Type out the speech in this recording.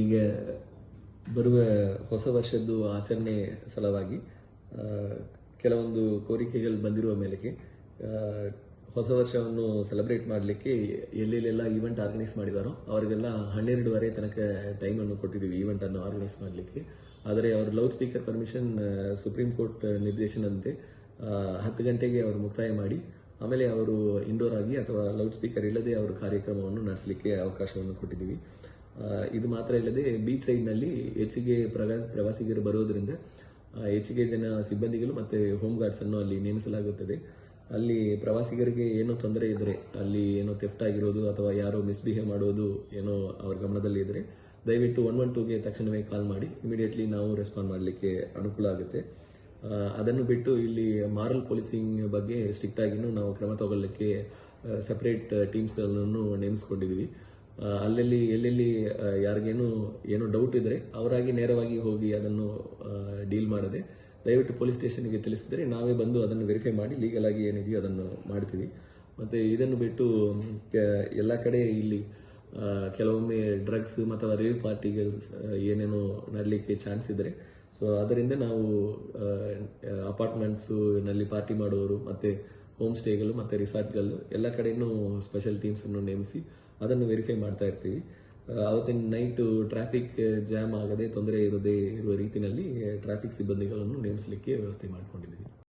ಈಗ ಬರುವ ಹೊಸ ವರ್ಷದ್ದು ಆಚರಣೆ ಸಲುವಾಗಿ ಕೆಲವೊಂದು ಕೋರಿಕೆಗಳು ಬಂದಿರುವ ಮೇಲೆಗೆ ಹೊಸ ವರ್ಷವನ್ನು ಸೆಲೆಬ್ರೇಟ್ ಮಾಡಲಿಕ್ಕೆ ಎಲ್ಲೆಲ್ಲೆಲ್ಲ ಈವೆಂಟ್ ಆರ್ಗನೈಸ್ ಮಾಡಿದಾರೋ, ಅವರಿಗೆಲ್ಲ ಹನ್ನೆರಡುವರೆ ತನಕ ಟೈಮನ್ನು ಕೊಟ್ಟಿದ್ದೀವಿ ಈವೆಂಟನ್ನು ಆರ್ಗನೈಸ್ ಮಾಡಲಿಕ್ಕೆ. ಆದರೆ ಅವರು loud speaker permission supreme court ನಿರ್ದೇಶನದಂತೆ ಹತ್ತು ಗಂಟೆಗೆ ಅವರು ಮುಕ್ತಾಯ ಮಾಡಿ, ಆಮೇಲೆ ಅವರು ಇಂಡೋರ್ ಆಗಿ ಅಥವಾ ಲೌಡ್ ಸ್ಪೀಕರ್ ಇಲ್ಲದೆ ಅವರು ಕಾರ್ಯಕ್ರಮವನ್ನು ನಡೆಸಲಿಕ್ಕೆ ಅವಕಾಶವನ್ನು ಕೊಟ್ಟಿದ್ದೀವಿ. ಇದು ಮಾತ್ರ ಇಲ್ಲದೆ ಬೀಚ್ ಸೈಡ್ನಲ್ಲಿ ಹೆಚ್ಚಿಗೆ ಪ್ರವಾಸ, ಪ್ರವಾಸಿಗರು ಬರೋದರಿಂದ ಹೆಚ್ಚಿಗೆ ಜನ ಸಿಬ್ಬಂದಿಗಳು ಮತ್ತು ಹೋಮ್ ಗಾರ್ಡ್ಸನ್ನು ಅಲ್ಲಿ ನೇಮಿಸಲಾಗುತ್ತದೆ. ಅಲ್ಲಿ ಪ್ರವಾಸಿಗರಿಗೆ ಏನೋ ತೊಂದರೆ ಇದ್ದರೆ ಅಲ್ಲಿ ಏನೋ ತೆಫ್ಟ್ ಆಗಿರೋದು ಅಥವಾ ಯಾರೋ ಮಿಸ್ಬಿಹೇವ್ ಮಾಡೋದು ಏನೋ ಅವ್ರ ಗಮನದಲ್ಲಿ ಇದ್ದರೆ ದಯವಿಟ್ಟು ಒನ್ ಒನ್ ಟೂಗೆ ತಕ್ಷಣವೇ ಕಾಲ್ ಮಾಡಿ ಇಮಿಡಿಯೇಟ್ಲಿ ನಾವು ರೆಸ್ಪಾಂಡ್ ಮಾಡಲಿಕ್ಕೆ ಅನುಕೂಲ ಆಗುತ್ತೆ. ಅದನ್ನು ಬಿಟ್ಟು ಇಲ್ಲಿ ಮಾರಲ್ ಪೊಲೀಸಿಂಗ್ ಬಗ್ಗೆ ಸ್ಟ್ರಿಕ್ಟ್ ಆಗಿನೂ ನಾವು ಕ್ರಮ ತಗೊಳ್ಳಲಿಕ್ಕೆ ಸಪ್ರೇಟ್ ಟೀಮ್ಸ್ಗಳನ್ನು ನೇಮಿಸ್ಕೊಂಡಿದ್ದೀವಿ. ಅಲ್ಲಲ್ಲಿ, ಎಲ್ಲೆಲ್ಲಿ ಯಾರಿಗೇನು ಏನೋ ಡೌಟ್ ಇದ್ದರೆ ಅವರಾಗಿ ನೇರವಾಗಿ ಹೋಗಿ ಅದನ್ನು ಡೀಲ್ ಮಾಡದೆ ದಯವಿಟ್ಟು ಪೊಲೀಸ್ ಸ್ಟೇಷನ್ಗೆ ತಿಳಿಸಿದರೆ ನಾವೇ ಬಂದು ಅದನ್ನು ವೆರಿಫೈ ಮಾಡಿ ಲೀಗಲ್ ಆಗಿ ಏನಿದೆಯೋ ಅದನ್ನು ಮಾಡ್ತೀವಿ. ಮತ್ತು ಇದನ್ನು ಬಿಟ್ಟು ಎಲ್ಲ ಕಡೆ ಇಲ್ಲಿ ಕೆಲವೊಮ್ಮೆ ಡ್ರಗ್ಸ್ ಅಥವಾ ರೇವ್ ಪಾರ್ಟಿಗೆ ಏನೇನೋ ನಡಲಿಕ್ಕೆ ಚಾನ್ಸ್ ಇದ್ದರೆ ಸೊ ಅದರಿಂದ ನಾವು ಅಪಾರ್ಟ್ಮೆಂಟ್ಸು ನಲ್ಲಿ ಪಾರ್ಟಿ ಮಾಡುವವರು, ಮತ್ತು ಹೋಮ್ ಸ್ಟೇಗಳು ಮತ್ತು ರಿಸಾರ್ಟ್ಗಳು ಎಲ್ಲ ಕಡೆಯೂ ಸ್ಪೆಷಲ್ ಟೀಮ್ಸನ್ನು ನೇಮಿಸಿ ಅದನ್ನು ವೆರಿಫೈ ಮಾಡ್ತಾ ಇರ್ತೀವಿ. ಅವತ್ತಿನ ನೈಟು ಟ್ರಾಫಿಕ್ ಜಾಮ್ ಆಗದೆ, ತೊಂದರೆ ಇರದೇ ಇರುವ ರೀತಿಯಲ್ಲಿ ಟ್ರಾಫಿಕ್ ಸಿಬ್ಬಂದಿಗಳನ್ನು ನೇಮಿಸಲಿಕ್ಕೆ ವ್ಯವಸ್ಥೆ ಮಾಡಿಕೊಂಡಿದ್ದೀವಿ.